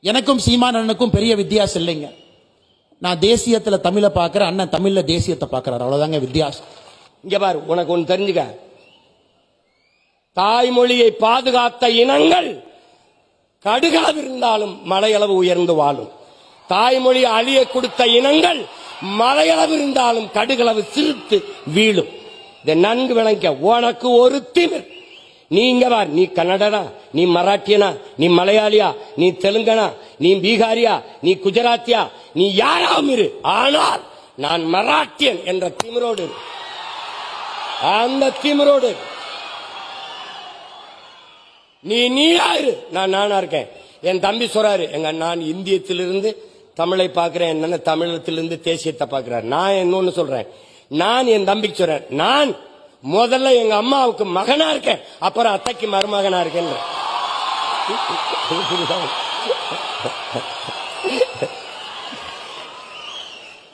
எனக்கும் சீமானனுக்கும் பெரிய வித்தியாசம் இல்லைங்க. நான் தேசியத்தில் தமிழை பார்க்குறேன் அண்ணன் தமிழில் தேசியத்தை பார்க்குறாரு. அவ்வளோதாங்க வித்தியாசம். இங்கே பாரு உனக்கு ஒன்று தெரிஞ்சுக்க. தாய்மொழியை பாதுகாத்த இனங்கள் கடுகளவிருந்தாலும் மலையளவு உயர்ந்து வாழும். தாய்மொழி அழிய கொடுத்த இனங்கள் மலையளவு இருந்தாலும் கடுகளவு சிரித்து வீழும். இதை நன்கு விளங்க உனக்கு ஒரு திமிர். நீங்க பார் நீ கன்னடனா? நீ மராட்டியனா? நீ மலையாளியா? நீ தெலுங்கனா? நீ பீகாரியா? நீ குஜராத்தியா? நீ யாராவும் இரு. ஆனால் நான் மராட்டியன் என்ற திமிரோடு அந்த திமிரோடு நீ நீயா இரு. நான் நானா இருக்கேன். என் தம்பி சொல்றாரு எங்க நான் இந்தியத்திலிருந்து தமிழை பார்க்கிறேன். என்னன்னு தமிழத்திலிருந்து தேசியத்தை பார்க்கிறார்? நான் இன்னொன்னு சொல்றேன். நான் என் தம்பிக்கு சொல்றேன். நான் முதல்ல எங்க அம்மாவுக்கு மகனா இருக்கேன் அப்புறம் அத்தைக்கு மருமகனா இருக்கேன்.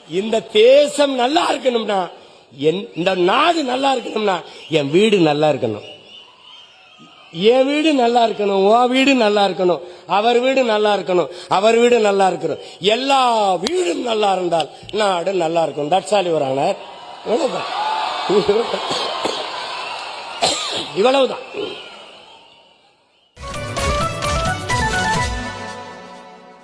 இந்த தேசம் நல்லா இருக்கணும்னா என்- இந்த நாடு நல்லா இருக்கணும்னா என் வீடு நல்லா இருக்கணும். என் வீடு நல்லா இருக்கணும் உன் வீடு நல்லா இருக்கணும் அவர் வீடு நல்லா இருக்கணும் அவர் வீடு நல்லா இருக்கணும். எல்லா வீடும் நல்லா இருந்தால் நாடு நல்லா இருக்கும். தட்சாலி வராங்க இவ்வளவுதான் இவ்வளவுதான்.